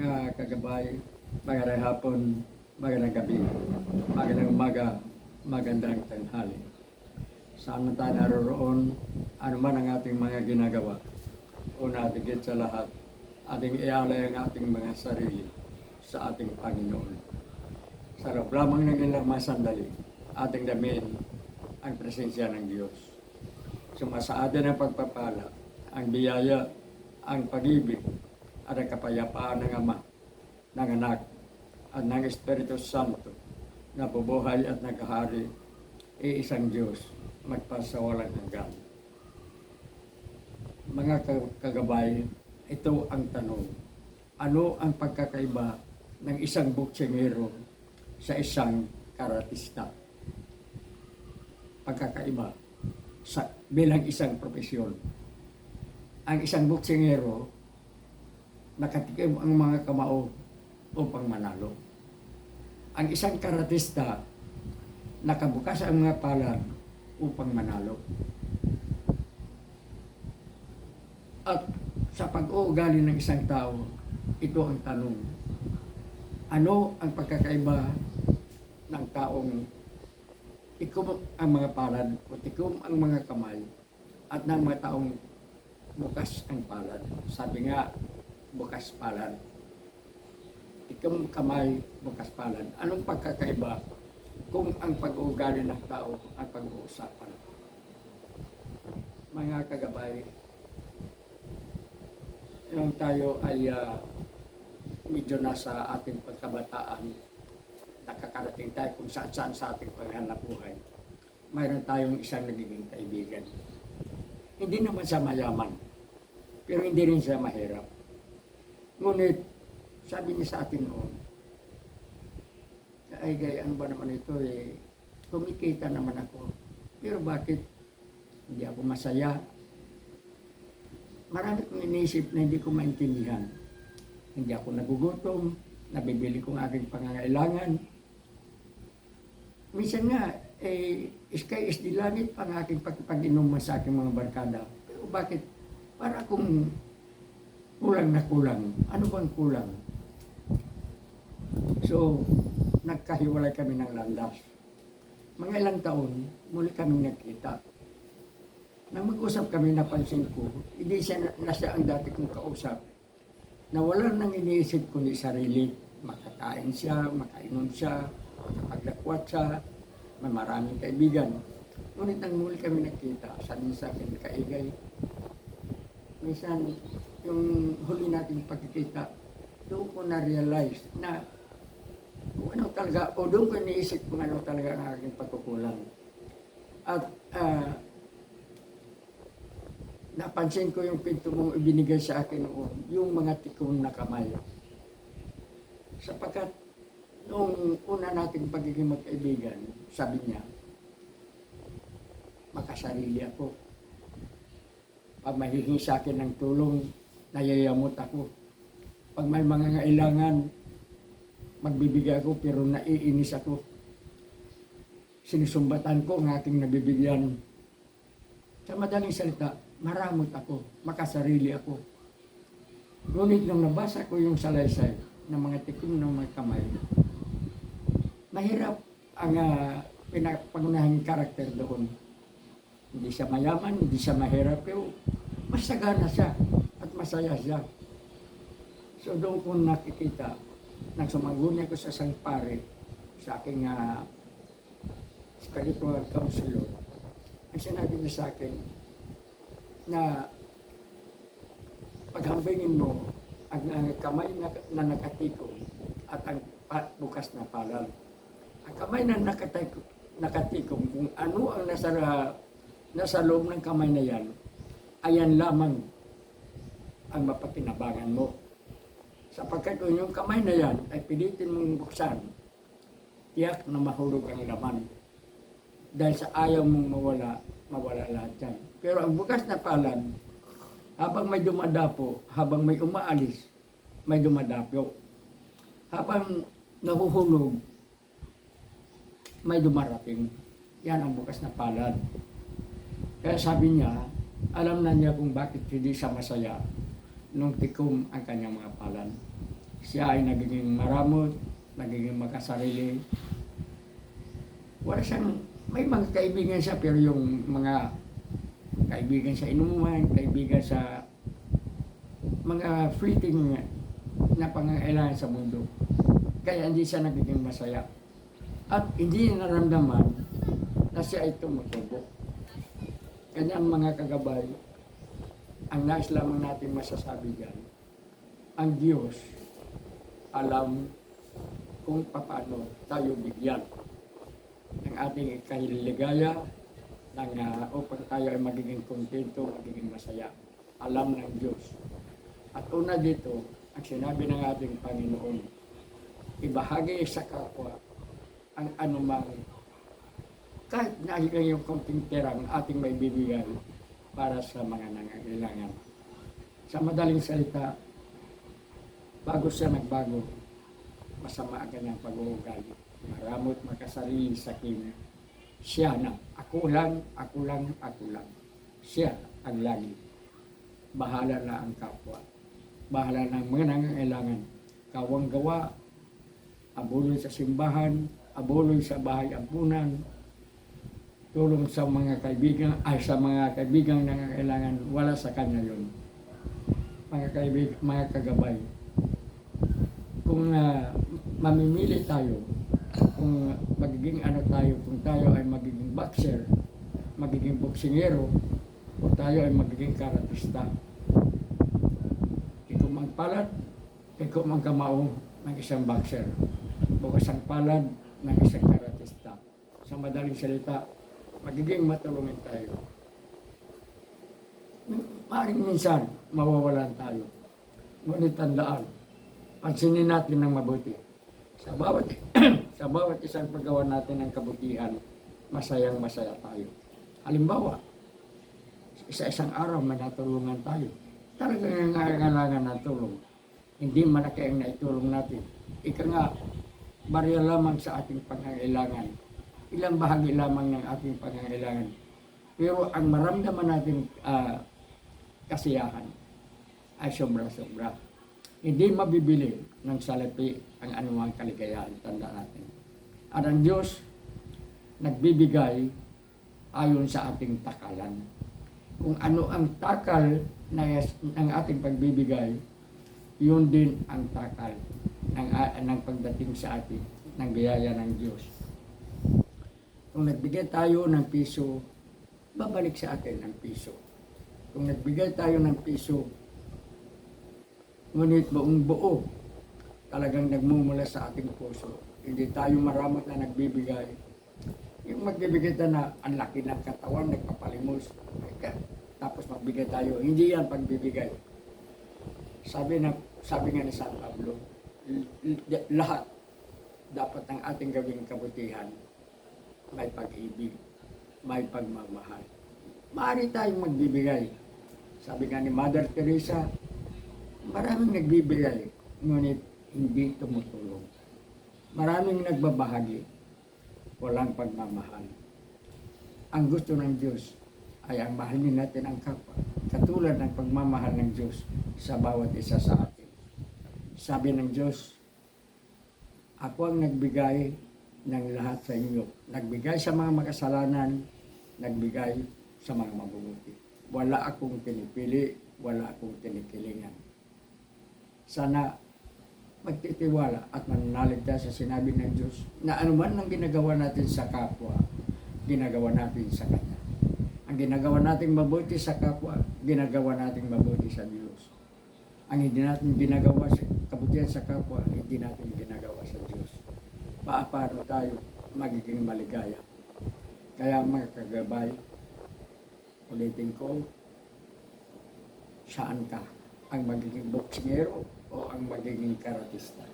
mga kagabay, magandang hapon, magandang gabi, magandang umaga, magandang tanghali. Saan man tayo naroroon, ano man ang ating mga ginagawa, una tigit sa lahat, ating ialay ang ating mga sarili sa ating Panginoon. Sa loob lamang ng ilang mga sandali, ating damin ang presensya ng Diyos. Sumasa atin ang pagpapala, ang biyaya, ang pag-ibig, at ang kapayapaan ng Ama, ng Anak, at ng Espiritu Santo, na bubuhay at naghahari, iisang Diyos, magpasawalang hanggan. Mga ka- kagabay, ito ang tanong. Ano ang pagkakaiba ng isang buksingero sa isang karatista? Pagkakaiba sa bilang isang profesyon. Ang isang buksingero, nakatikim ang mga kamao upang manalo. Ang isang karatista, nakabukas ang mga palad upang manalo. At sa pag-uugali ng isang tao, ito ang tanong. Ano ang pagkakaiba ng taong tikom ang mga palad o tikom ang mga kamay at ng mga taong bukas ang palad. Sabi nga, bukas palad. Tikom kamay, bukas palad. Anong pagkakaiba kung ang pag-uugali ng tao ang pag-uusapan? Mga kagabay, yung tayo ay ah, medyo nasa ating pagkabataan, nakakarating tayo kung saan saan sa ating paghanap buhay. Mayroon tayong isang nagiging kaibigan. Hindi naman siya mayaman, pero hindi rin siya mahirap. Ngunit, sabi niya sa atin noon, ay gay, ano ba naman ito eh, kumikita naman ako. Pero bakit hindi ako masaya? Marami kong iniisip na hindi ko maintindihan. Hindi ako nagugutom, nabibili ko ang aking pangangailangan. Minsan nga, eh, sky is the limit pa ang aking pagpag-inuman sa aking mga barkada. Pero bakit? Para akong kulang na kulang. Ano bang kulang? So, nagkahiwalay kami ng landas. Mga ilang taon, muli kami nagkita. Nang mag-usap kami, napansin ko, hindi siya na, siya ang dati kong kausap. Na wala nang iniisip kundi sarili. Makakain siya, makainom siya, makapaglakwat siya, may maraming kaibigan. Ngunit nang muli kami nagkita, sabi sa akin, kaigay, minsan, yung huli nating pagkikita, doon ko na-realize na kung ano talaga, o doon ko iniisip kung ano talaga ang aking pagkukulang. At ah, napansin ko yung pinto mong ibinigay sa akin noon, yung mga tikong na kamay. Sapagkat noong una nating pagiging magkaibigan, sabi niya, makasarili ako. Pag mahihingi sa akin ng tulong, nayayamot ako. Pag may mga ngailangan, magbibigay ako pero naiinis ako. Sinusumbatan ko ang aking nabibigyan. Sa madaling salita, maramot ako, makasarili ako. Ngunit nung nabasa ko yung salaysay ng mga tikim ng mga kamay, mahirap ang uh, pinapangunahing karakter doon. Hindi siya mayaman, hindi siya mahirap, pero masagana siya masaya siya. So doon ko nakikita, nang sumagunya ko sa isang pare, sa aking uh, spiritual counselor, ang sinabi niya sa akin na paghambingin mo ang, ang kamay na, na nakatikom at ang bukas na palad. Ang kamay na nakatikom, nakatikom kung ano ang nasa, nasa loob ng kamay na yan, ayan lamang ang mapakinabangan mo. Sapagkat kung yung kamay na yan ay pilitin mong buksan, tiyak na mahulog ang laman. Dahil sa ayaw mong mawala, mawala lahat yan. Pero ang bukas na palad, habang may dumadapo, habang may umaalis, may dumadapo. Habang nahuhulog, may dumarating. Yan ang bukas na palad. Kaya sabi niya, alam na niya kung bakit hindi siya masaya nung tikom ang kanyang mga palad. siya ay nagiging maramot, nagiging makasarili. Wala siyang, may mga kaibigan siya pero yung mga kaibigan sa inuman, kaibigan sa mga fleeting na pangangailangan sa mundo. Kaya hindi siya nagiging masaya. At hindi niya naramdaman na siya ay tumutubo. Kanyang mga kagabay, ang nais lamang natin masasabi dyan, ang Diyos alam kung paano tayo bigyan ng ating kahiligaya ng, ah, upang tayo ay magiging kontento, magiging masaya. Alam ng Diyos. At una dito, ang sinabi ng ating Panginoon, ibahagi sa kapwa ang anumang kahit na yung konting perang ating may bibigyan para sa mga nangangailangan. Sa madaling salita, bago siya nagbago, masama ang kanyang pag-uugali. Maramot makasarili sa kina. Siya na, ako lang, ako lang, ako lang. Siya ang lagi. Bahala na ang kapwa. Bahala na ang mga nangangailangan. Kawang gawa, abuloy sa simbahan, abuloy sa bahay ampunan, tulong sa mga kaibigan, ay sa mga kaibigan na kailangan, wala sa kanya yun. Mga kaibig, mga kagabay. Kung ah, mamimili tayo, kung magiging ano tayo, kung tayo ay magiging boxer, magiging boksingero, o tayo ay magiging karatista. Ikaw mang palad, ikaw mang kamao ng isang boxer. Bukas ang palad ng isang karatista. Sa madaling salita, magiging matulungin tayo. Maaaring minsan, mawawalan tayo. Ngunit tandaan, pansinin natin ng mabuti. Sa bawat, sa bawat isang paggawa natin ng kabutihan, masayang masaya tayo. Halimbawa, sa isang araw may natulungan tayo. Talagang nangangailangan ng tulong. Hindi malaki ang naitulong natin. Ika nga, barya lamang sa ating pangangailangan. Ilang bahagi lamang ng ating pangangailangan. Pero ang maramdaman natin ah, kasiyahan ay sobra-sobra. Hindi mabibili ng salapi ang anumang kaligayahan. Tanda natin. At ang Diyos, nagbibigay ayon sa ating takalan. Kung ano ang takal na, ng ating pagbibigay, yun din ang takal ng, ng pagdating sa atin ng biyaya ng Diyos. Kung nagbigay tayo ng piso, babalik sa atin ang piso. Kung nagbigay tayo ng piso, ngunit buong buo, talagang nagmumula sa ating puso. Hindi tayo maramot na nagbibigay. Yung magbibigay tayo na ang laki ng katawan, nagpapalimos. Tapos magbigay tayo. Hindi yan pagbibigay. Sabi na sabi nga ni San Pablo, lahat dapat ng ating gawing kabutihan may pag-ibig, may pagmamahal. Maaari tayong magbibigay. Sabi nga ni Mother Teresa, maraming nagbibigay, ngunit hindi tumutulong. Maraming nagbabahagi, walang pagmamahal. Ang gusto ng Diyos ay ang mahalin natin ang kapwa, katulad ng pagmamahal ng Diyos sa bawat isa sa atin. Sabi ng Diyos, ako ang nagbigay ng lahat sa inyo. Nagbigay sa mga makasalanan, nagbigay sa mga mabubuti. Wala akong pinipili, wala akong tinikilingan. Sana magtitiwala at mananalig tayo sa sinabi ng Diyos na anuman ang ginagawa natin sa kapwa, ginagawa natin sa Kanya. Ang ginagawa nating mabuti sa kapwa, ginagawa nating mabuti sa Diyos. Ang hindi natin ginagawa sa kabutihan sa kapwa, hindi natin ginagawa. Paano tayo magiging maligaya? Kaya mga kagabay, ulitin ko, saan ka? Ang magiging boksingero o ang magiging karatista?